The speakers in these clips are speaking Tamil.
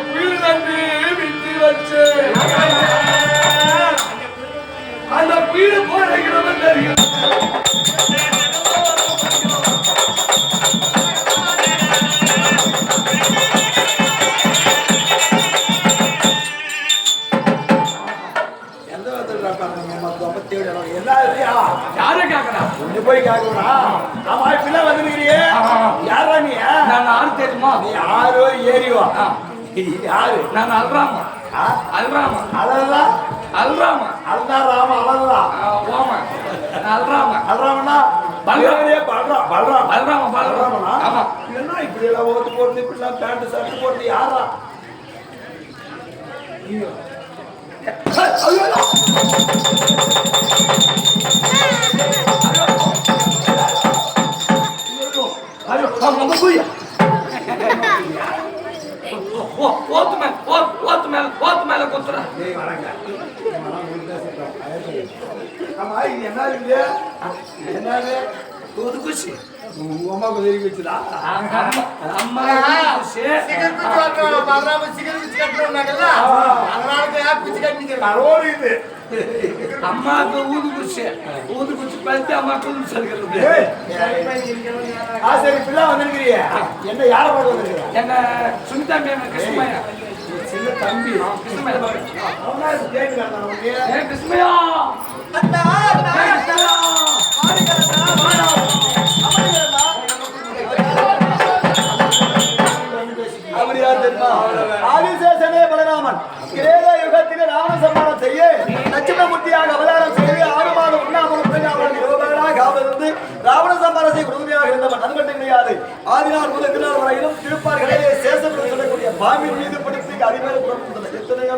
நம்பி விட்டு வச்சு அந்த வீடு போடுகிறவன் தெரியும் எந்த கேக்குறா ஆமா, வந்துருக்கிறியே. யாரா நீ? நான் ஆறு தெரியுமா நீ யாரோ ஏறிவா. யாரு? நான் அல்ராமா? அல்ராமா அலறலாம்? அல்ராமா அலறா ராம, அலறலாம். ஓமா அல்ராமா அலறாமன்னா? பல்ராம். ஏறியே பல்ராம், பல்ராம். பல்ராமா பல்ராமனா? பல்ராமா ஆமா என்ன இப்படி எல்லாம் ஓட்டு போடுறது, இப்படி எல்லாம் பேண்ட், ஷர்ட் போடுறது, யாரா? ஐயோ ஆமா, இது என்ன இது? என்னது? உங்க அம்மாவுக்கு தெரிவி வச்சுதா அம்மா குச்சி சிகர் குச்சி கட்டுறோம், பலராம சிகர் குச்சி கட்டுறோம்னாங்கல்ல, அதனால போய் ஆ. குச்சி கட்டிக்கிறேன். கரோடு இது. அம்மாவுக்கு ஊது குச்சி. ஊது குச்சி பழுத்து அம்மாவுக்கு ஊது செலுக்கிறது ஏய், ஆ சரி பிள்ளை என்ன யாரை பார்க்க வந்திருக்கிற என்ன சுனிதா மேம் கிருஷ்ணமையா சின்ன தம்பி. கிருஷ்ணமையா கிருஷ்ணமையா ஆதிசேஷனே பலராமன். கிரேத யுகத்திலே ராவண சம்மானம் செய்ய லட்சுமணமூர்த்தியாக அவதாரம் செய்து ஆறு மாதம் உண்ணாமலத்தில் அவன் ராவண சம்மானம் செய்ய உறுதியாக இருந்தவன். அது மட்டும் கிடையாது. ஆதிநாள் முதல் திருநாள் வரையிலும் திருப்பார்களே சேஷம் சொல்லக்கூடிய பாம்பின் மீது பிடித்து அதிபர் எத்தனையோ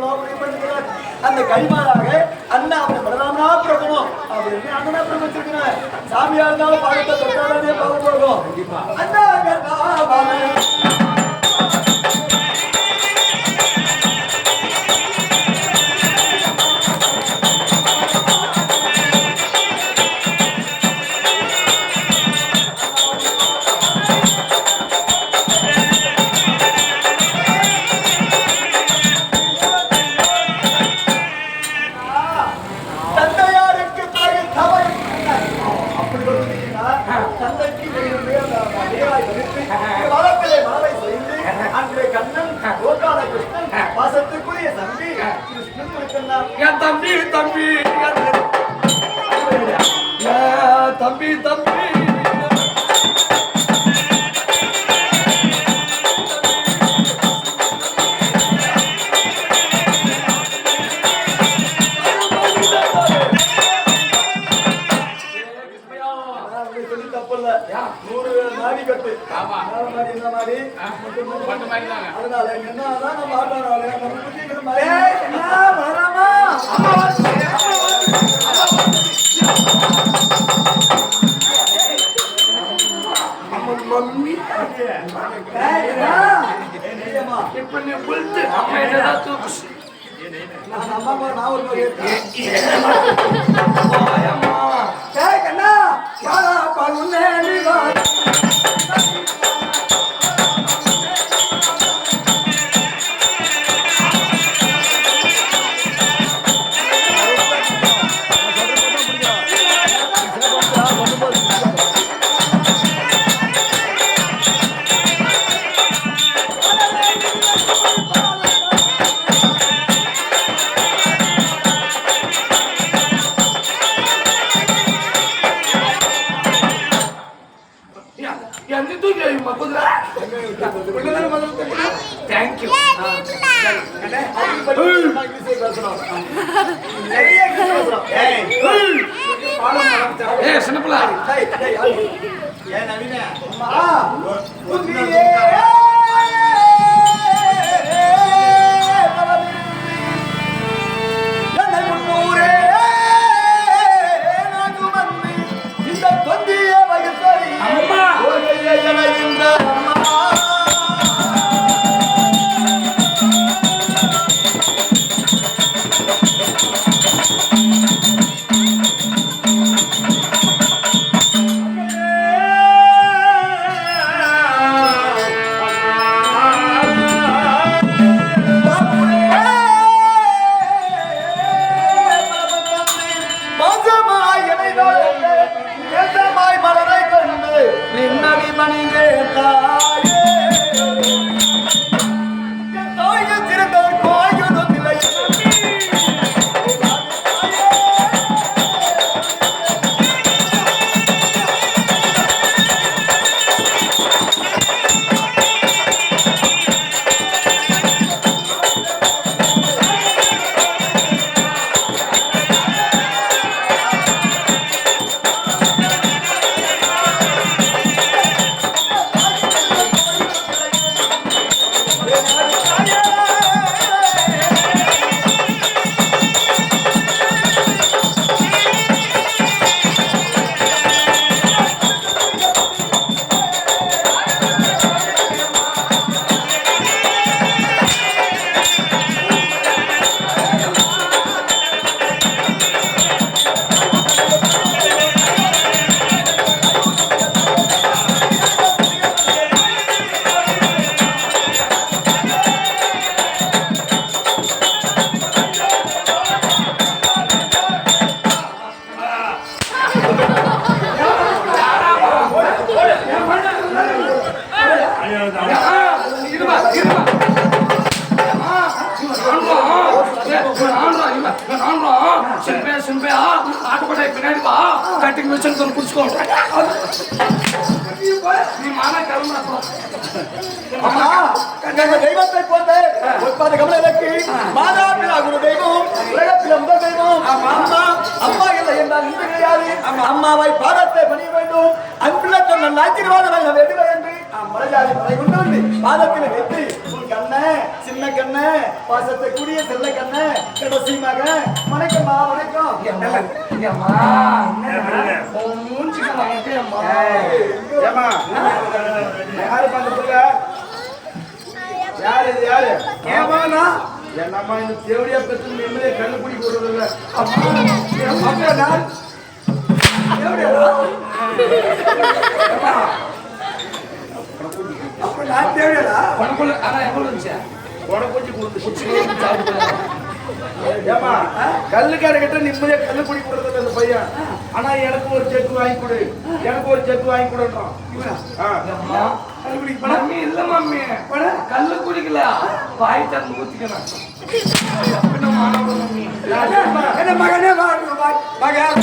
அந்த கைமாறாக அண்ணா அவனை பலராமனா பிறக்கணும் அப்படின்னு அண்ணனா பிறக்க வச்சிருக்கிறேன் சாமியா இருந்தாலும் பாகத்தை தொட்டாலே பாவம் போகும் அண்ணா அம்மா நான் ஒரு மாதிரி இருக்கேன். ஏய், கண்ணா, யாரா பழுனே நீ தேங்க்யூ. நிறைய பாடம் நடத்த- ஏ நவீன? ಸಿಂಪೆ ಸಿಂಪೆ ಆ ಆಟೋಪಟ ಪಿನಾಡಿ ಬಾ ಕಟ್ಟಿಂಗ್ ಮಿಷನ್ ತಂದು ಕುಡ್ಸ್ಕೊಂಡು ನೀ ಮಾನ ಕೆಲವು దైవత్ అయిపోతే ఉత్పాద గమనకి మాదాపిల గురు దైవం ప్రగతిలంద దైవం అమ్మ అమ్మ ఇలా ఎన్నాళ్ళు ఇంత చేయాలి అమ్మావాయి పాదత్తే పని வேண்டும் அன்புள்ள நன்ன ஆசீர்வாதம் வேண்டுவேன் மலையாளி மலை கொண்டு பாதத்தில் வெற்றி கண்ண சின்ன கண்ண பாசத்தை கூடிய செல்ல கண்ண கடைசியாக வணக்கம்மா வணக்கம். மூஞ்சிக்கு ஏமா யாரு பண்றதுல யாரு இது யாரு? ஏமாண்ணா என்னம்மா இந்த தேவடியா பெற்று நிம்மதியை கண்ணு குடி போடுறது இல்ல அப்ப நான் அப்ப நான் தேவையா உனக்குள்ள ஆனா எவ்வளவு இருந்துச்சு? உடம்புச்சி கொடுத்து ஏமா கல்லுக்கார கிட்ட நிம்மதியா கண்ணு குடி போடுறது அந்த பையன். ஆனா எனக்கு ஒரு செக்கு வாங்கி கொடு. எனக்கு ஒரு செக்கு வாங்கி கொடுன்றான். மம்மி இல்ல மம்மி. கல்லு குடிக்கல. வாய் தந்து ஊத்திக்கணும் என்ன மகனே மகன்.